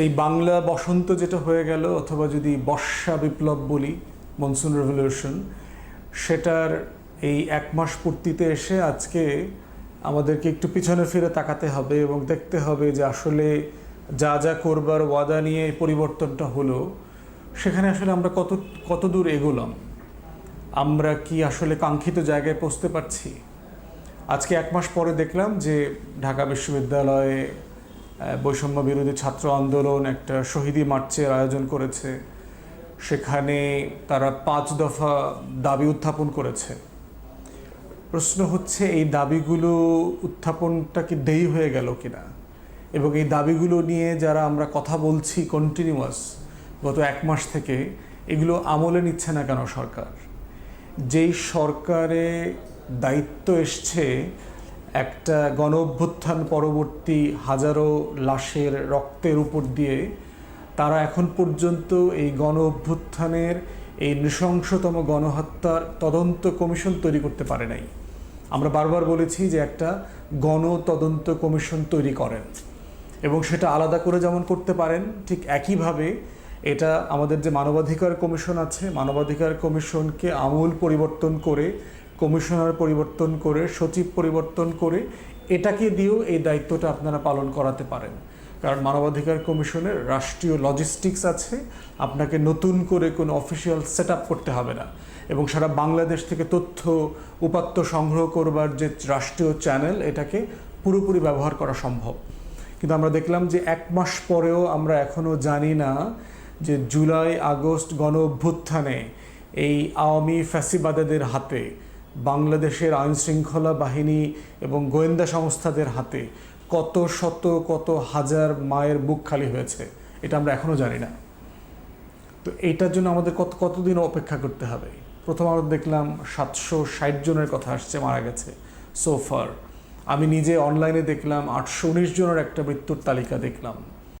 এই বাংলা বসন্ত যেটা হয়ে গেল, অথবা যদি বর্ষা বিপ্লব বলি মনসুন রেভলিউশন সেটার এই এক মাস পূর্তিতে এসে আজকে আমাদেরকে একটু পিছনে ফিরে তাকাতে হবে এবং দেখতে হবে যে আসলে যা যা করবার ওয়াদা নিয়ে পরিবর্তনটা হলো, সেখানে আসলে আমরা কত কত দূর এগোলাম? আমরা কি আসলে কাঙ্ক্ষিত জায়গায় পৌঁছতে পারছি? আজকে এক মাস পরে দেখলাম যে ঢাকা বিশ্ববিদ্যালয়ে বৈষম্য বিরোধী ছাত্র আন্দোলন একটা শহীদি মার্চের আয়োজন করেছে। সেখানে তারা পাঁচ দফা দাবি উত্থাপন করেছে। প্রশ্ন হচ্ছে, এই দাবিগুলো উত্থাপনটা কি দেরি হয়ে গেল কিনা? এবং এই দাবিগুলো নিয়ে যারা আমরা কথা বলছি কন্টিনিউয়াস গত এক মাস থেকে, এগুলো আমলে নিচ্ছে না কেন সরকার? যেই সরকারে দায়িত্ব এসছে একটা গণ অভ্যুত্থান পরবর্তী হাজারো লাশের রক্তের উপর দিয়ে তারা এখন পর্যন্ত এই গণ অভ্যুত্থানের এই নৃশংসতম গণহত্যার তদন্ত কমিশন তৈরি করতে পারে নাই। আমরা বারবার বলেছি যে একটা গণ তদন্ত কমিশন তৈরি করেন এবং সেটা আলাদা করে যেমন করতে পারেন, ঠিক একইভাবে এটা আমাদের যে মানবাধিকার কমিশন আছে, মানবাধিকার কমিশনকে আমূল পরিবর্তন করে কমিশনার পরিবর্তন করে, সচিব পরিবর্তন করে এটাকে দিয়েও এই দায়িত্বটা আপনারা পালন করাতে পারেন। কারণ মানবাধিকার কমিশনের রাষ্ট্রীয় লজিস্টিক্স আছে, আপনাকে নতুন করে কোনো অফিসিয়াল সেট করতে হবে না। এবং সারা বাংলাদেশ থেকে তথ্য উপাত্ত সংগ্রহ করবার যে রাষ্ট্রীয় চ্যানেল এটাকে পুরোপুরি ব্যবহার করা সম্ভব। কিন্তু আমরা দেখলাম যে এক মাস পরেও আমরা এখনও জানি না যে জুলাই, আগস্ট গণ অভ্যুত্থানে এই আওয়ামী ফ্যাসিবাদেদের হাতে বাংলাদেশের আইন শৃঙ্খলা বাহিনী এবং গোয়েন্দা সংস্থাদের হাতে কত শত, কত হাজার মায়ের বুক খালি হয়েছে, এটা আমরা এখনও জানি না। তো এইটার জন্য আমাদের কত, কতদিন অপেক্ষা করতে হবে? প্রথম আমরা দেখলাম সাতশো ষাট জনের কথা আসছে, মারা গেছে। সোফার আমি নিজে অনলাইনে দেখলাম আটশো উনিশ জনের একটা মৃত্যুর তালিকা দেখলাম।